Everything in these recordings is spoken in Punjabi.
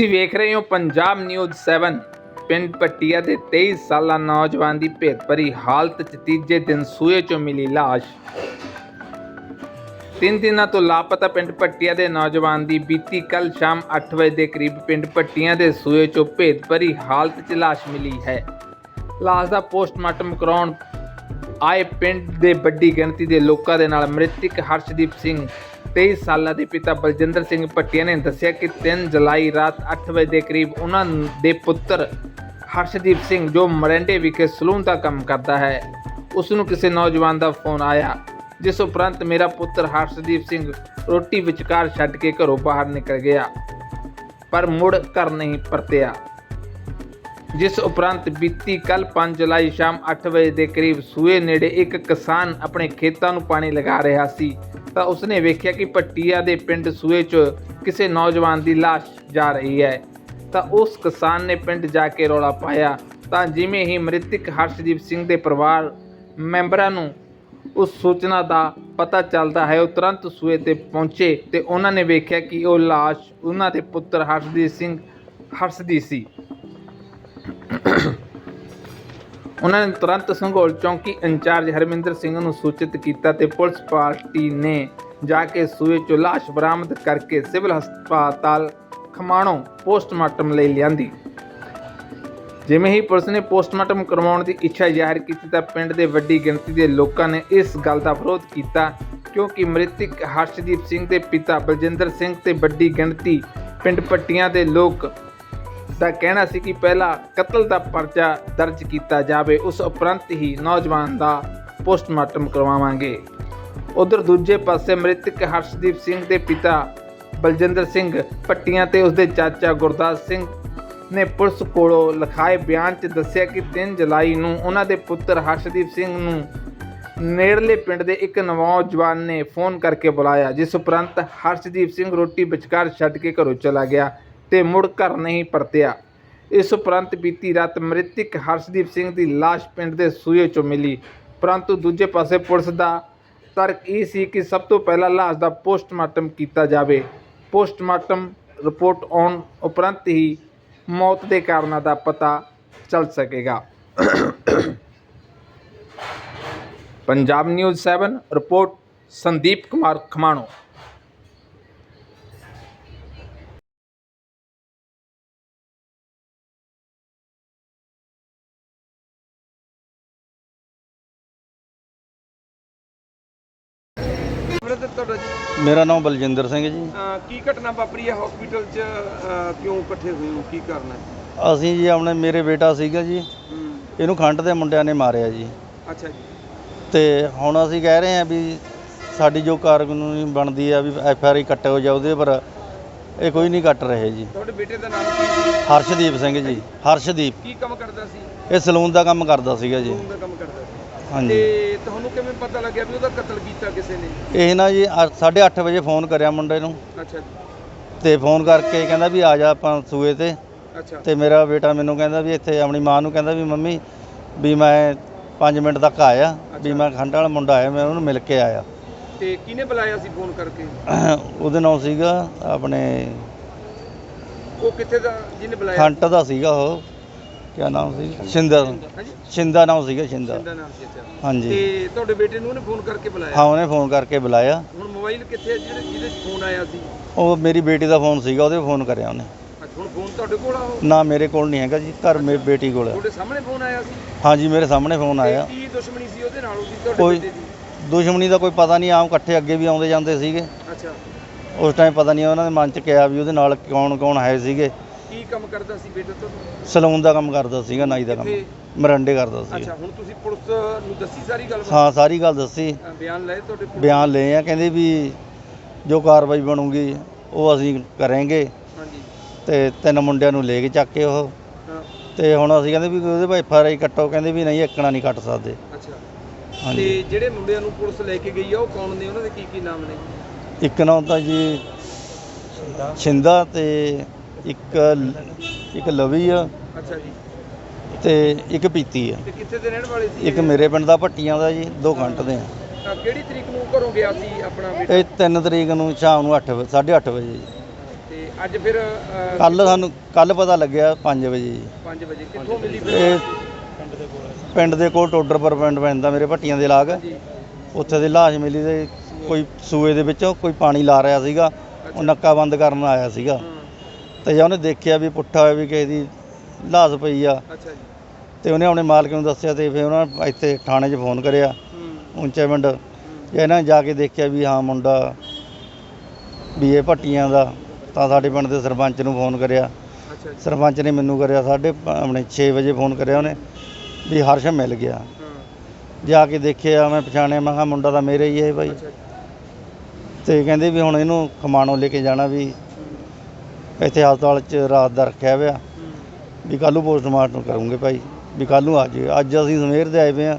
ਤੁਸੀਂ ਵੇਖ ਰਹੇ ਹੋ ਪੰਜਾਬ ਨਿਊਜ਼ 7 ਪਿੰਡ ਪੱਟੀਆ ਦੇ 23 ਸਾਲਾ ਨੌਜਵਾਨ ਦੀ ਭੇਤਭਰੀ ਹਾਲਤ 'ਚ ਤੀਜੇ ਦਿਨ ਸੂਏ 'ਚੋਂ ਮਿਲੀ ਲਾਸ਼। ਤਿੰਨ ਦਿਨਾਂ ਤੋਂ ਲਾਪਤਾ ਪਿੰਡ ਪੱਟੀਆ ਦੇ ਨੌਜਵਾਨ ਦੀ ਬੀਤੀ ਕੱਲ ਸ਼ਾਮ 8 ਵਜੇ ਦੇ ਕਰੀਬ ਪਿੰਡ ਪੱਟੀਆਂ ਦੇ ਸੂਏ 'ਚੋਂ ਭੇਤਭਰੀ ਹਾਲਤ 'ਚ ਲਾਸ਼ ਮਿਲੀ ਹੈ। ਲਾਸ਼ ਦਾ ਪੋਸਟਮਾਰਟਮ ਕਰਾਉਣ ਆਏ ਪਿੰਡ ਦੇ ਵੱਡੀ ਗਿਣਤੀ ਦੇ ਲੋਕਾਂ ਦੇ ਨਾਲ ਮ੍ਰਿਤਕ ਹਰਸ਼ਦੀਪ ਸਿੰਘ 23 ਸਾਲਾਂ ਦੇ ਪਿਤਾ ਬਲਜਿੰਦਰ ਸਿੰਘ ਭੱਟੀਆ ਨੇ ਦੱਸਿਆ ਕਿ 3 ਜੁਲਾਈ ਰਾਤ 8 ਵਜੇ ਦੇ ਕਰੀਬ ਉਹਨਾਂ ਦੇ ਪੁੱਤਰ ਹਰਸ਼ਦੀਪ ਸਿੰਘ, ਜੋ ਮਰੰਡੇ ਵਿਖੇ ਸਲੂਨ ਦਾ ਕੰਮ ਕਰਦਾ ਹੈ ਉਸ ਨੂੰ ਕਿਸੇ ਨੌਜਵਾਨ ਦਾ ਫੋਨ ਆਇਆ, ਜਿਸ ਉਪਰੰਤ ਮੇਰਾ ਪੁੱਤਰ ਹਰਸ਼ਦੀਪ ਸਿੰਘ ਰੋਟੀ ਵਿਚਕਾਰ ਛੱਡ ਕੇ ਘਰੋਂ ਬਾਹਰ ਨਿਕਲ ਗਿਆ, ਪਰ ਮੁੜ ਘਰ ਨਹੀਂ ਪਰਤਿਆ। ਜਿਸ ਉਪਰੰਤ ਬੀਤੀ ਕੱਲ 5 ਜੁਲਾਈ ਸ਼ਾਮ 8 ਵਜੇ ਦੇ ਕਰੀਬ ਸੂਏ ਨੇੜੇ ਇੱਕ ਕਿਸਾਨ ਆਪਣੇ ਖੇਤਾਂ ਨੂੰ ਪਾਣੀ ਲਗਾ ਰਿਹਾ ਸੀ, ਤਾਂ ਉਸਨੇ ਵੇਖਿਆ ਕਿ ਪੱਟੀਆ ਦੇ ਪਿੰਡ ਸੂਏ 'ਚ ਕਿਸੇ ਨੌਜਵਾਨ ਦੀ ਲਾਸ਼ ਜਾ ਰਹੀ ਹੈ। ਤਾਂ ਉਸ ਕਿਸਾਨ ਨੇ ਪਿੰਡ ਜਾ ਕੇ ਰੌਲਾ ਪਾਇਆ। ਤਾਂ ਜਿਵੇਂ ਹੀ ਮ੍ਰਿਤਕ ਹਰਸ਼ਦੀਪ ਸਿੰਘ ਦੇ ਪਰਿਵਾਰ ਮੈਂਬਰਾਂ ਨੂੰ ਉਸ ਸੂਚਨਾ ਦਾ ਪਤਾ ਚੱਲਦਾ ਹੈ, ਉਹ ਤੁਰੰਤ ਸੂਏ ਤੇ ਪਹੁੰਚੇ ਤੇ ਉਹਨਾਂ ਨੇ ਵੇਖਿਆ ਕਿ ਉਹ ਲਾਸ਼ ਉਹਨਾਂ ਦੇ ਪੁੱਤਰ ਹਰਸ਼ਦੀਪ ਸਿੰਘ ਹਰਸ਼ਦੀ ਸੀ। ਉਹਨਾਂ ਨੇ ਤੁਰੰਤ ਸੰਘੋਲ ਚੌਂਕੀ ਇੰਚਾਰਜ ਹਰਮਿੰਦਰ ਸਿੰਘ ਨੂੰ ਸੂਚਿਤ ਕੀਤਾ ਤੇ ਪੁਲਿਸ ਪਾਰਟੀ ਨੇ ਜਾ ਕੇ ਸੂਏ ਚੋਂ ਲਾਸ਼ ਬਰਾਮਦ ਕਰਕੇ ਸਿਵਲ ਹਸਪਤਾਲ ਖਮਾਣੋਂ ਪੋਸਟਮਾਰਟਮ ਲਈ ਲਿਆਂਦੀ। ਜਿਵੇਂ ਹੀ ਪੁਲਿਸ ਨੇ ਪੋਸਟਮਾਰਟਮ ਕਰਵਾਉਣ ਦੀ ਇੱਛਾ ਜ਼ਾਹਿਰ ਕੀਤੀ ਤਾਂ ਪਿੰਡ ਦੇ ਵੱਡੀ ਗਿਣਤੀ ਦੇ ਲੋਕਾਂ ਨੇ ਇਸ ਗੱਲ ਦਾ ਵਿਰੋਧ ਕੀਤਾ, ਕਿਉਂਕਿ ਮ੍ਰਿਤਕ ਹਰਸ਼ਦੀਪ ਸਿੰਘ ਦੇ ਪਿਤਾ ਬਲਜਿੰਦਰ ਸਿੰਘ ਤੇ ਵੱਡੀ ਗਿਣਤੀ ਪਿੰਡ ਪੱਟੀਆਂ ਦੇ ਲੋਕ ਦਾ ਕਹਿਣਾ ਸੀ ਕਿ ਪਹਿਲਾਂ ਕਤਲ ਦਾ ਪਰਚਾ ਦਰਜ ਕੀਤਾ ਜਾਵੇ, ਉਸ ਉਪਰੰਤ ਹੀ ਨੌਜਵਾਨ ਦਾ ਪੋਸਟਮਾਰਟਮ ਕਰਵਾਵਾਂਗੇ। ਉਧਰ ਦੂਜੇ ਪਾਸੇ ਮ੍ਰਿਤਕ ਹਰਸ਼ਦੀਪ ਸਿੰਘ ਦੇ ਪਿਤਾ ਬਲਜਿੰਦਰ ਸਿੰਘ ਪੱਟੀਆਂ ਤੇ ਉਸਦੇ ਚਾਚਾ ਗੁਰਦਾਸ ਸਿੰਘ ਨੇ ਪੁਲਿਸ ਕੋਲੋਂ ਲਿਖਾਏ ਬਿਆਨ 'ਚ ਦੱਸਿਆ ਕਿ 3 ਜੁਲਾਈ ਨੂੰ ਉਹਨਾਂ ਦੇ ਪੁੱਤਰ ਹਰਸ਼ਦੀਪ ਸਿੰਘ ਨੂੰ ਨੇੜਲੇ ਪਿੰਡ ਦੇ ਇੱਕ ਨੌਜਵਾਨ ਨੇ ਫੋਨ ਕਰਕੇ ਬੁਲਾਇਆ, ਜਿਸ ਉਪਰੰਤ ਹਰਸ਼ਦੀਪ ਸਿੰਘ ਰੋਟੀ ਵਿਚਕਾਰ ਛੱਡ ਕੇ ਘਰੋਂ ਚਲਾ ਗਿਆ। ਤੇ ਮੁੜ ਘਰ ਨਹੀਂ ਪਰਤਿਆ। ਇਸ ਉਪਰੰਤ ਬੀਤੀ ਰਾਤ ਮ੍ਰਿਤਕ ਹਰਸ਼ਦੀਪ ਸਿੰਘ ਦੀ ਲਾਸ਼ ਪਿੰਡ ਦੇ ਸੂਏ ਚੋਂ ਮਿਲੀ। ਪਰੰਤੂ ਦੂਜੇ ਪਾਸੇ ਪੁਲਿਸ ਦਾ ਤਰਕ ਇਹ ਸੀ ਕਿ ਸਭ ਤੋਂ ਪਹਿਲਾਂ ਲਾਸ਼ ਦਾ ਪੋਸਟਮਾਰਟਮ ਕੀਤਾ ਜਾਵੇ। ਪੋਸਟਮਾਰਟਮ ਰਿਪੋਰਟ ਆਉਣ ਉਪਰੰਤ ਹੀ ਮੌਤ ਦੇ ਕਾਰਨਾਂ ਦਾ ਪਤਾ ਚੱਲ ਸਕੇਗਾ। Punjab news 7 report Sandeep Kumar Khamano. Brother ਤੁਹਾਡਾ ਜੀ? ਮੇਰਾ ਨਾਮ ਬਲਜਿੰਦਰ ਸਿੰਘ ਜੀ। ਅਹ ਕੀ ਘਟਨਾ ਵਾਪਰੀ ਹੈ? ਹਸਪੀਟਲ 'ਚ ਅਹ ਕਿਉਂ ਇਕੱਠੇ ਹੋਏ ਹੋ? ਕੀ ਕਾਰਨ ਹੈ? ਅਸੀਂ ਜੀ ਆਪਣੇ ਮੇਰੇ ਬੇਟਾ ਸੀਗਾ ਜੀ। ਹੂੰ। ਇਹਨੂੰ ਖੰਡ ਦੇ ਮੁੰਡਿਆਂ ਨੇ ਮਾਰਿਆ ਜੀ। ਅੱਛਾ ਜੀ। ਤੇ ਹੁਣ ਅਸੀਂ ਕਹਿ ਰਹੇ ਹਾਂ ਵੀ ਸਾਡੀ ਜੋ ਕਾਰਕਾਨੂੰਨੀ ਬਣਦੀ ਆ ਵੀ ਐਫ ਆਰ ਆਈ ਕੱਟੋ ਜਾ ਉਹਦੇ ਪਰ ਇਹ ਕੋਈ ਨਹੀਂ ਕੱਟ ਰਹੇ ਜੀ। ਤੁਹਾਡੇ ਬੇਟੇ ਦਾ ਨਾਮ ਕੀ ਸੀ? ਹਰਸ਼ਦੀਪ ਸਿੰਘ ਜੀ। ਹਰਸ਼ਦੀਪ। ਕੀ ਕੰਮ ਕਰਦਾ ਸੀ? ਇਹ ਸਲੂਨ ਦਾ ਕੰਮ ਕਰਦਾ ਸੀਗਾ ਜੀ। ਫੋਨ ਦਾ ਕੰਮ ਕਰਦਾ ਸੀ। ਤੇ ਤੁਹਾਨੂੰ ਕਿਵੇਂ ਪਤਾ ਲੱਗਿਆ ਵੀ ਉਹਦਾ ਕਤਲ ਕੀਤਾ ਕਿਸੇ ਨੇ? ਇਹ ਨਾ ਜੀ 8:30 ਵਜੇ ਫੋਨ ਕਰਿਆ ਮੁੰਡੇ ਨੂੰ। ਅੱਛਾ ਜੀ। ਤੇ ਫੋਨ ਕਰਕੇ ਕਹਿੰਦਾ ਵੀ ਆ ਜਾ ਆਪਾਂ ਸੂਏ ਤੇ। ਅੱਛਾ। ਤੇ ਮੇਰਾ ਬੇਟਾ ਮੈਨੂੰ ਕਹਿੰਦਾ ਵੀ ਇੱਥੇ ਆਪਣੀ ਮਾਂ ਨੂੰ ਕਹਿੰਦਾ ਵੀ ਮੰਮੀ ਵੀ ਮੈਂ 5 ਮਿੰਟ ਤੱਕ ਆਇਆ ਵੀ ਮੈਂ ਖੰਡ ਵਾਲਾ ਮੁੰਡਾ ਆਇਆ ਮੈਂ ਉਹਨੂੰ ਮਿਲ ਕੇ ਆਇਆ। ਤੇ ਕਿਹਨੇ ਬੁਲਾਇਆ ਸੀ ਫੋਨ ਕਰਕੇ? ਉਹਦੇ ਨਾਮ ਸੀਗਾ ਆਪਣੇ ਉਹ ਕਿੱਥੇ ਦਾ ਜਿਹਨੇ ਬੁਲਾਇਆ? ਖੰਟ ਦਾ ਸੀਗਾ ਉਹ। ਕਿਆ ਨਾਮ ਸੀ? ਸ਼ਿੰਦਾ। ਸ਼ਿੰਦਾ ਨਾਮ ਸੀਗਾ ਸ਼ਿੰਦਾ। ਜਿੰਦਾ ਨਾਮ ਸੀ ਅੱਛਾ ਹਾਂਜੀ। ਤੇ ਤੁਹਾਡੇ ਬੇਟੇ ਨੂੰ ਉਹਨੇ ਫੋਨ ਕਰਕੇ ਹਾਂ ਬੁਲਾਇਆ ਉਹਨੇ ਫੋਨ ਕਰਕੇ ਬੁਲਾਇਆ। ਹੁਣ ਮੋਬਾਈਲ ਕਿੱਥੇ ਹੈ ਜਿਹਦੇ ਜਿਹਦੇ 'ਚ ਫੋਨ ਆਇਆ ਸੀ? ਉਹ ਮੇਰੀ ਬੇਟੀ ਦਾ ਫੋਨ ਸੀਗਾ ਉਹਦੇ ਫੋਨ ਕਰਿਆ ਉਹਨੇ। ਅੱਛਾ ਹੁਣ ਫੋਨ ਤੁਹਾਡੇ ਕੋਲ ਆ ਉਹ? ਨਾ ਮੇਰੇ ਕੋਲ ਨਹੀਂ ਹੈਗਾ ਜੀ ਘਰ ਮੇਰੀ ਬੇਟੀ ਕੋਲ ਹੈ। ਤੁਹਾਡੇ ਸਾਹਮਣੇ ਫੋਨ ਆਇਆ ਸੀ? ਹਾਂਜੀ ਮੇਰੇ ਸਾਹਮਣੇ ਫੋਨ ਆਇਆ। ਤੇ ਕੀ ਦੁਸ਼ਮਣੀ ਸੀ ਉਹਦੇ ਨਾਲ ਉਹਦੀ ਤੁਹਾਡੇ ਕੋਈ ਬੇਟੇ ਦੀ? ਦੁਸ਼ਮਣੀ ਦਾ ਕੋਈ ਪਤਾ ਨਹੀਂ ਆਮ ਇਕੱਠੇ ਅੱਗੇ ਵੀ ਆਉਂਦੇ ਜਾਂਦੇ ਸੀਗੇ। ਅੱਛਾ। ਉਸ ਟਾਈਮ ਪਤਾ ਨਹੀਂ ਉਹਨਾਂ ਦੇ ਮਨ 'ਚ ਕਿਹਾ ਵੀ ਉਹਦੇ ਨਾਲ ਕੌਣ ਕੌਣ ਹੈ ਸੀਗੇ। ਕੀ ਕੰਮ ਕਰਦਾ ਸੀ ਬੇਟਾ ਤੁਹਾਡਾ? ਸਲੂਨ ਦਾ ਕੰਮ ਕਰਦਾ ਸੀਗਾ ਨਾਈ ਦਾ ਕੰਮ? ਮਰੰਡੇ ਕਰਦਾ ਅੱਛਾ ਸੀਗਾ ਹੁਣ ਤੁਸੀਂ ਪੁਲਿਸ ਨੂੰ ਦੱਸੀ ਸਾਰੀ ਗੱਲ ਹਾਂ ਸਾਰੀ ਗੱਲ ਦੱਸੀ। ਬਿਆਨ ਲਏ ਤੁਹਾਡੇ ਪੁਲਿਸ- ਬਿਆਨ ਲਏ ਆ ਕਹਿੰਦੇ ਵੀ ਜੋ ਕਾਰਵਾਈ ਬਣੂਗੀ ਉਹ ਅਸੀਂ ਕਰਾਂਗੇ। ਹਾਂਜੀ। ਤੇ ਤਿੰਨ ਮੁੰਡਿਆਂ ਨੂੰ ਲੈ ਕੇ ਚੱਕ ਕੇ ਉਹ। ਹਾਂ। ਤੇ ਹੁਣ ਅਸੀਂ ਕਹਿੰਦੇ ਵੀ ਉਹਦੇ ਭਾਈ ਐਫ ਆਰ ਆਈ ਕੱਟੋ ਕਹਿੰਦੇ ਵੀ ਨਹੀਂ ਇੱਕਣਾ ਨਹੀਂ ਕੱਟ ਸਕਦੇ। ਅੱਛਾ। ਹਾਂਜੀ। ਤੇ ਜਿਹੜੇ ਮੁੰਡਿਆਂ ਨੂੰ ਪੁਲਿਸ ਲੈ ਕੇ ਗਈ ਆ ਉਹ ਕੌਣ ਨੇ? ਉਹਨਾਂ ਦੇ ਕੀ ਕੀ ਨਾਮ ਨੇ? ਇੱਕ ਨਾਮ ਤਾਂ ਜੀ ਛਿੰਦਾ ਤੇ ਇੱਕ ਇੱਕ ਲਵੀ ਆ। ਅੱਛਾ ਜੀ। ਤੇ ਇੱਕ ਪੀਤੀ ਆ। ਤੇ ਕਿੱਥੇ ਦੇ ਰਹਿਣ ਵਾਲੇ ਸੀ? ਇੱਕ ਮੇਰੇ ਪਿੰਡ ਦਾ ਭੱਟੀਆਂ ਦਾ ਜੀ ਦੋ ਘੰਟ ਦੇ ਆ। ਕਿਹੜੀ ਤਰੀਕ ਨੂੰ ਘਰੋਂ ਗਿਆ ਸੀ ਆਪਣਾ ਬੇਟਾ? ਇਹ 3 ਤਰੀਕ ਨੂੰ ਸ਼ਾਮ ਨੂੰ 8 8:30 ਵਜੇ ਜੀ। ਤੇ ਅੱਜ ਫਿਰ ਕੱਲ ਸਾਨੂੰ ਕੱਲ ਪਤਾ ਲੱਗਿਆ 5 ਵਜੇ ਜੀ। 5 ਵਜੇ। ਕਿੱਥੋਂ ਮਿਲੀ ਇਹ ਪਿੰਡ ਦੇ ਕੋਲ ਟੋਡਰਪੁਰ ਪਿੰਡ ਪੈਂਦਾ ਮੇਰੇ ਭੱਟੀਆਂ ਦੇ ਲਾਗ। ਉੱਥੇ ਦੀ ਲਾਸ਼ ਮਿਲੀ ਤੇ ਕੋਈ ਸੂਏ ਦੇ ਵਿੱਚੋਂ ਕੋਈ ਪਾਣੀ ਲਾ ਰਿਹਾ ਸੀਗਾ। ਉਹ ਨੱਕਾ ਬੰਦ ਕਰਨ ਆਇਆ ਸੀਗਾ। ਤੇ ਜਾਂ ਉਹਨੇ ਦੇਖਿਆ ਵੀ ਪੁੱਠਾ ਹੋਇਆ ਵੀ ਕਿਸੇ ਦੀ ਲਾਸ਼ ਪਈ ਆ। ਅੱਛਾ ਜੀ। ਤੇ ਉਹਨੇ ਆਪਣੇ ਮਾਲਕ ਨੂੰ ਦੱਸਿਆ ਤੇ ਫਿਰ ਉਹਨਾਂ ਨੇ ਇੱਥੇ ਥਾਣੇ 'ਚ ਫੋਨ ਕਰਿਆ ਹੂੰ। ਉੱਚੇ ਪਿੰਡ। ਜੇ ਇਹਨਾਂ ਨੇ ਜਾ ਕੇ ਦੇਖਿਆ ਵੀ ਹਾਂ ਮੁੰਡਾ ਵੀ ਇਹ ਭੱਟੀਆਂ ਦਾ ਤਾਂ ਸਾਡੇ ਪਿੰਡ ਦੇ ਸਰਪੰਚ ਨੂੰ ਫੋਨ ਕਰਿਆ। ਅੱਛਾ ਜੀ। ਸਰਪੰਚ ਨੇ ਮੈਨੂੰ ਕਰਿਆ ਸਾਢੇ ਪ- ਆਪਣੇ 6 ਵਜੇ ਫੋਨ ਕਰਿਆ ਉਹਨੇ ਵੀ ਹਰਸ਼ ਮਿਲ ਗਿਆ। ਹਾਂ। ਜਾ ਕੇ ਦੇਖਿਆ ਮੈਂ ਪਛਾਣਿਆ ਮੈਂ ਕਿਹਾ ਮੁੰਡਾ ਤਾਂ ਮੇਰਾ ਹੀ ਹੈ ਭਾਈ। ਅੱਛਾ ਜੀ। ਤੇ ਕਹਿੰਦੇ ਵੀ ਹੁਣ ਇਹਨੂੰ ਖਮਾਣੋਂ ਲੈ ਕੇ ਜਾਣਾ ਵੀ ਇੱਥੇ ਹਸਪਤਾਲ 'ਚ ਰਾਤ ਦਾ ਰੱਖਿਆ ਹੋਇਆ। ਵੀ ਕੱਲ੍ਹ ਨੂੰ ਪੋਸਟਮਾਰਟਮ ਕਰੂੰਗੇ ਭਾਈ। ਵੀ ਕੱਲ੍ਹ ਨੂੰ ਆ ਜਾਇਓ ਅੱਜ ਅਸੀਂ ਸਵੇਰ ਦੇ ਆਏ ਪਏ ਆ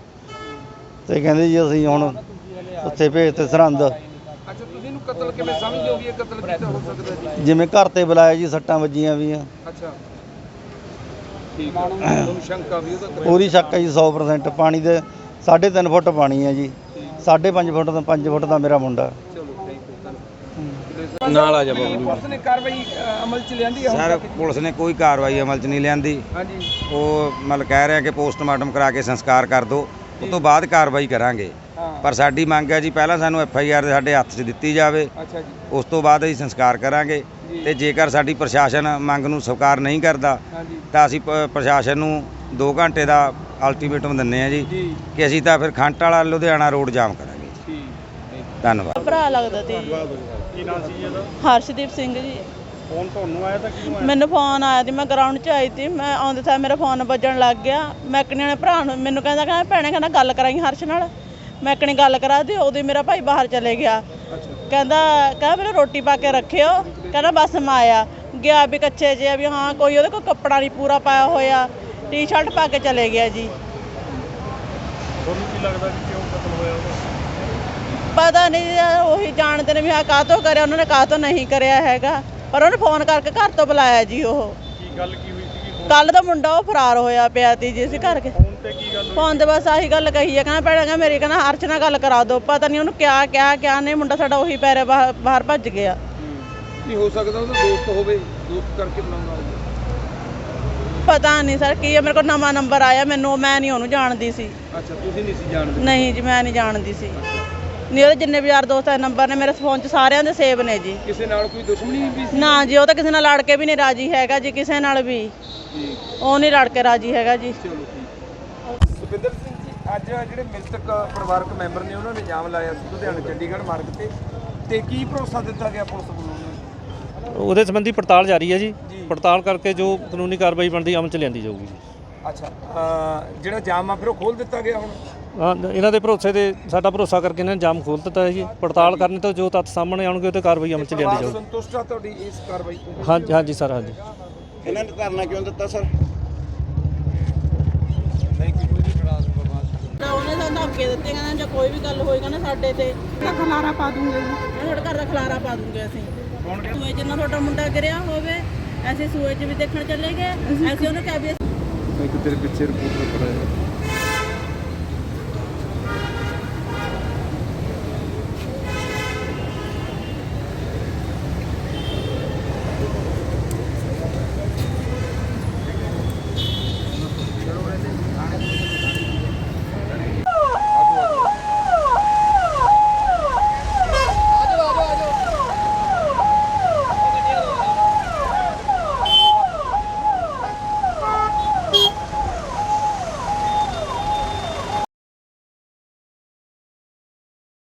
ਤੇ ਕਹਿੰਦੇ ਜੀ ਅਸੀਂ ਹੁਣ ਉੱਥੇ ਭੇਜ ਤੇ ਸਰਹੰਦ। ਅੱਛਾ ਤੁਸੀਂ ਇਹਨੂੰ ਕਤਲ ਕਿਵੇਂ ਸਮਝਦੇ ਹੋ ਵੀ ਇਹ ਕਤਲ ਕੀਤਾ ਹੋ ਸਕਦਾ ਜੀ? ਜਿਵੇਂ ਘਰ ਤੇ ਬੁਲਾਇਆ ਜੀ ਸੱਟਾਂ ਵੱਜੀਆਂ ਵੀ ਆ। ਅੱਛਾ। ਠੀਕ ਹੈ ਤੁਹਾਨੂੰ ਸ਼ੰਕਾ ਵੀ ਉਹਦਾ ਕਰਿਆ ਪੂਰੀ ਸ਼ੱਕ ਹੈ ਜੀ 100% ਪਾਣੀ ਦੇ 3.5 ਫੁੱਟ ਪਾਣੀ ਹੈ ਜੀ। 5.5 ਫੁੱਟ ਦਾ 5 ਫੁੱਟ ਦਾ ਮੇਰਾ ਮੁੰਡਾ। ਨਾਲ ਆ ਜਾ ਬਾਬੂ ਪੁਲਿਸ ਨੇ ਕਾਰਵਾਈ ਅ, ਅਮਲ ਚ ਲਿਆਂਦੀ ਹੈ ਹੁਣ ਸਰ ਤੱਕ? ਪੁਲਿਸ ਨੇ ਕੋਈ ਕਾਰਵਾਈ ਅਮਲ 'ਚ ਨਹੀਂ ਲਿਆਂਦੀ। ਹਾਂਜੀ। ਉਹ ਮਤਲਬ ਕਹਿ ਰਿਹਾ ਕਿ ਪੋਸਟਮਾਰਟਮ ਕਰਾ ਕੇ ਸੰਸਕਾਰ ਕਰ ਦਿਓ ਉਸ ਤੋਂ ਬਾਅਦ ਕਾਰਵਾਈ ਕਰਾਂਗੇ। ਹਾਂ। ਪਰ ਸਾਡੀ ਮੰਗ ਹੈ ਜੀ ਪਹਿਲਾਂ ਸਾਨੂੰ ਐਫ ਆਈ ਆਰ ਸਾਡੇ ਹੱਥ 'ਚ ਦਿੱਤੀ ਜਾਵੇ। ਅੱਛਾ ਜੀ। ਉਸ ਤੋਂ ਬਾਅਦ ਅਸੀਂ ਸੰਸਕਾਰ ਕਰਾਂਗੇ। ਜੀ। ਤੇ ਜੇਕਰ ਸਾਡੀ ਪ੍ਰਸ਼ਾਸਨ ਮੰਗ ਨੂੰ ਸਵੀਕਾਰ ਨਹੀਂ ਕਰਦਾ ਹਾਂਜੀ। ਤਾਂ ਅਸੀਂ ਪ- ਪ੍ਰਸ਼ਾਸਨ ਨੂੰ 2 ਘੰਟੇ ਦਾ ਅਲਟੀਮੇਟਮ ਦਿੰਨੇ ਆ ਜੀ ਜੀ। ਕਿ ਅਸੀਂ ਤਾਂ ਫਿਰ ਖੰਟ ਵਾਲਾ ਲੁਧਿਆਣਾ ਰੋਡ ਜਾਮ ਕਰਾਂਗੇ। ਠੀਕ। ਧੰਨਵਾਦ। ਭਰਾ ਲੱਗਦਾ ਸੀ ਕੀ ਨਾਮ ਸੀ ਇਹਦਾ? ਹਰਸ਼ਦੀਪ ਸਿੰਘ ਜੀ। ਫੋਨ ਤੁਹਾਨੂੰ ਆਇਆ ਤਾਂ ਕਿਉਂ ਮੈਨੂੰ ਫੋਨ ਆਇਆ ਸੀ ਮੈਂ ਗਰਾਊਂਡ 'ਚ ਆਈ ਸੀ ਮੈਂ ਆਉਂਦੇ ਸਾਰ ਮੇਰਾ ਫੋਨ ਵੱਜਣ ਲੱਗ ਗਿਆ। ਮੈਂ ਕਣੀ ਨੇ ਭਰਾ ਨੂੰ ਮੈਨੂੰ ਕਹਿੰਦਾ ਕਹਿੰਦਾ ਭੈਣੇ ਕਹਿੰਦਾ ਗੱਲ ਕਰਾਈ ਹਰਸ਼ ਨਾਲ। ਮੈਂ ਕਣੀ ਗੱਲ ਕਰਾ ਦੀ ਉਹਦੇ ਮੇਰਾ ਭਾਈ ਬਾਹਰ ਚਲੇ ਗਿਆ। ਕਹਿੰਦਾ ਕਹਿੰਦਾ ਮੇਰੇ ਰੋਟੀ ਪਾ ਕੇ ਰੱਖਿਓ। ਕਹਿੰਦਾ ਬਸ ਮੈਂ ਆਇਆ। ਗਿਆ ਵੀ ਕੱਚੇ ਜੇ ਵੀ ਹਾਂ ਕੋਈ ਉਹਦੇ ਕੋਲ ਕੱਪੜਾ ਨਹੀਂ ਪੂਰਾ ਪਾਇਆ ਹੋਇਆ। ਟੀ-ਸ਼ਰਟ ਪਾ ਕੇ ਚਲੇ ਗਿਆ ਜੀ। ਤੁਹਾਨੂੰ ਕੀ ਲੱਗਦਾ ਕਿ ਕਿਉਂ ਕਤਲ ਹੋਇਆ ਉਹਦਾ ਪਤਾ ਨਹੀਂ ਯਾਰ ਉਹੀ ਜਾਣਦੇ ਨੇ ਵੀ ਆ ਕਾਹਤੋਂ ਕਰਿਆ ਉਹਨਾਂ ਨੇ ਕਾਹਤੋਂ ਨਹੀਂ ਕਰਿਆ ਹੈਗਾ। ਪਰ ਉਹਨੇ ਫੋਨ ਕਰਕੇ ਘਰ ਤੋਂ ਬੁਲਾਇਆ ਜੀ ਉਹ। ਕੀ ਗੱਲ ਕੀ ਹੋਈ ਸੀਗੀ? ਕੱਲ ਦਾ ਮੁੰਡਾ ਉਹ ਫਰਾਰ ਹੋਇਆ ਪਿਆ ਤੀ ਜੀ ਅਸੀਂ ਘਰ ਕੇ ਫੋਨ ਤੇ ਕੀ ਗੱਲ ਫੋਨ ਤੇ ਬਸ ਆਹੀ ਗੱਲ ਕਹੀ ਹੈ ਕਹਿੰਦਾ ਭੈਣਾ ਕਹਿੰਦਾ ਮੇਰੀ ਕਹਿੰਦਾ ਅਰਚ ਨਾਲ ਗੱਲ ਕਰਾ ਦਿਓ ਪਤਾ ਨਹੀਂ ਉਹਨੂੰ ਕਿਆ ਕਿਆ ਕਿਆ ਨਹੀਂ ਮੁੰਡਾ ਸਾਡਾ ਉਹੀ ਪੈਰੇ ਬਾਹਰ ਬਾਹਰ ਭੱਜ ਗਿਆ। ਕੀ ਹੋ ਸਕਦਾ ਉਹਦਾ ਦੋਸਤ ਹੋਵੇ ਦੋਸਤ ਕਰਕੇ ਬੁਲਾਉਂਦਾ ਹੋਵੇ। ਪਤਾ ਨਹੀਂ ਸਰ ਕੀ ਹੈ ਮੇਰੇ ਕੋਲ ਨਵਾਂ ਨੰਬਰ ਆਇਆ ਮੈਨੂੰ ਮੈਂ ਨਹੀਂ ਉਹਨੂੰ ਜਾਣਦੀ ਸੀ। ਅੱਛਾ ਤੁਸੀਂ ਨਹੀਂ ਸੀ ਜਾਣਦੇ? ਨਹੀਂ ਜੀ ਮੈਂ ਨਹੀਂ ਜਾਣਦੀ ਸੀ। ਨਹੀਂ ਉਹਦੇ ਜਿੰਨੇ ਵੀ ਯਾਰ ਦੋਸਤਾਂ ਦੇ ਨੰਬਰ ਨੇ ਮੇਰੇ ਫੋਨ 'ਚ ਸਾਰਿਆਂ ਦੇ ਸੇਵ ਨੇ ਜੀ। ਕਿਸੇ ਨਾਲ ਕੋਈ ਦੁਸ਼ਮਣੀ ਵੀ ਸੀ? ਨਾ ਜੀ ਉਹ ਤਾਂ ਕਿਸੇ ਨਾਲ ਲੜ ਕੇ ਵੀ ਨਹੀਂ ਰਾਜੀ ਹੈਗਾ ਜੀ ਕਿਸੇ ਨਾਲ ਵੀ। ਜੀ। ਉਹ ਨਹੀਂ ਲੜ ਕੇ ਰਾਜੀ ਹੈਗਾ ਜੀ। ਚਲੋ ਠੀਕ। ਸੁਪਿੰਦਰ ਸਿੰਘ ਜੀ ਅੱਜ ਜਿਹੜੇ ਮ੍ਰਿਤਕ ਪਰਿਵਾਰਕ ਮੈਂਬਰ ਨੇ ਉਹਨਾਂ ਨੇ ਇਲਜ਼ਾਮ ਲਾਇਆ ਸੀ ਲੁਧਿਆਣਾ ਚੰਡੀਗੜ੍ਹ ਮਾਰਗ ਤੇ। ਤੇ ਕੀ ਭਰੋਸਾ ਦਿੱਤਾ ਗਿਆ ਪੁਲਿਸ ਵੱਲੋਂ ਉਹਨਾਂ ਨੂੰ? ਉਹਦੇ ਸੰਬੰਧੀ ਪੜਤਾਲ ਜਾਰੀ ਹੈ ਜੀ। ਪੜਤਾਲ ਕਰਕੇ ਜੋ ਕਾਨੂੰਨੀ ਕਾਰਵਾਈ ਬਣਦੀ ਅਮਲ ਚ ਲਿਆਂਦੀ ਜਾਊਗੀ ਜੀ। ਅੱਛਾ ਅਹ ਜਿਹੜਾ ਜਾਮ ਆ ਫਿਰ ਉਹ ਖੋਲ ਦਿੱਤਾ ਗਿਆ ਹੁਣ? ਹਾਂ ਇਹਨਾਂ ਦੇ ਭਰੋਸੇ ਤੇ ਸਾਡਾ ਭਰੋਸਾ ਕਰਕੇ ਇਹਨਾਂ ਨੇ ਜਾਮ ਖੋਲ੍ਹ ਦਿੱਤਾ ਹੈ ਜੀ। ਪੜਤਾਲ ਕਰਨ ਤੋਂ ਜੋ ਤੱਥ ਸਾਹਮਣੇ ਆਉਣਗੇ ਉਹ ਤੇ ਕਾਰਵਾਈ ਅਮਲ ਚ ਲਿਆਂਦੀ ਜਾਊਗੀ। ਸੰਤੁਸ਼ਟ ਆ ਤੁਹਾਡੀ ਇਸ ਕਾਰਵਾਈ ਤੋਂ? ਹਾਂਜੀ ਹਾਂਜੀ ਸਰ ਹਾਂਜੀ। ਇਹਨਾਂ ਨੇ ਧਰਨਾ ਕਿਉਂ ਦਿੱਤਾ ਸਰ? ਤਾਂ ਉਹਨੇ ਸਾਨੂੰ ਧਮਕੀ ਦਿੱਤੀ ਕਹਿੰਦਾ ਜੇ ਕੋਈ ਵੀ ਗੱਲ ਹੋਏਗਾ ਨਾ ਸਾਡੇ ਤੇ ਤਾਂ ਖਲਾਰਾ ਪਾ ਦੂੰਗੇ। ਜੀ ਤੁਹਾਡੇ ਘਰ ਦਾ ਖਲਾਰਾ ਪਾ ਦੂੰਗੇ ਅਸੀਂ। ਸੂਏ 'ਚ ਨਾ ਤੁਹਾਡਾ ਮੁੰਡਾ ਗਿਰਿਆ ਹੋਵੇ ਅਸੀਂ ਸੂਏ 'ਚ ਵੀ ਦੇਖਣ ਚੱਲੇ ਗਏ। ਅਸੀਂ ਉਹਨੂੰ ਕਿਹਾ ਵੀ ਇੱਕ ਤੇਰੇ ਪਿੱਛੇ ਰਿਪੋਰਟ ਕਰ ਰਿਹਾ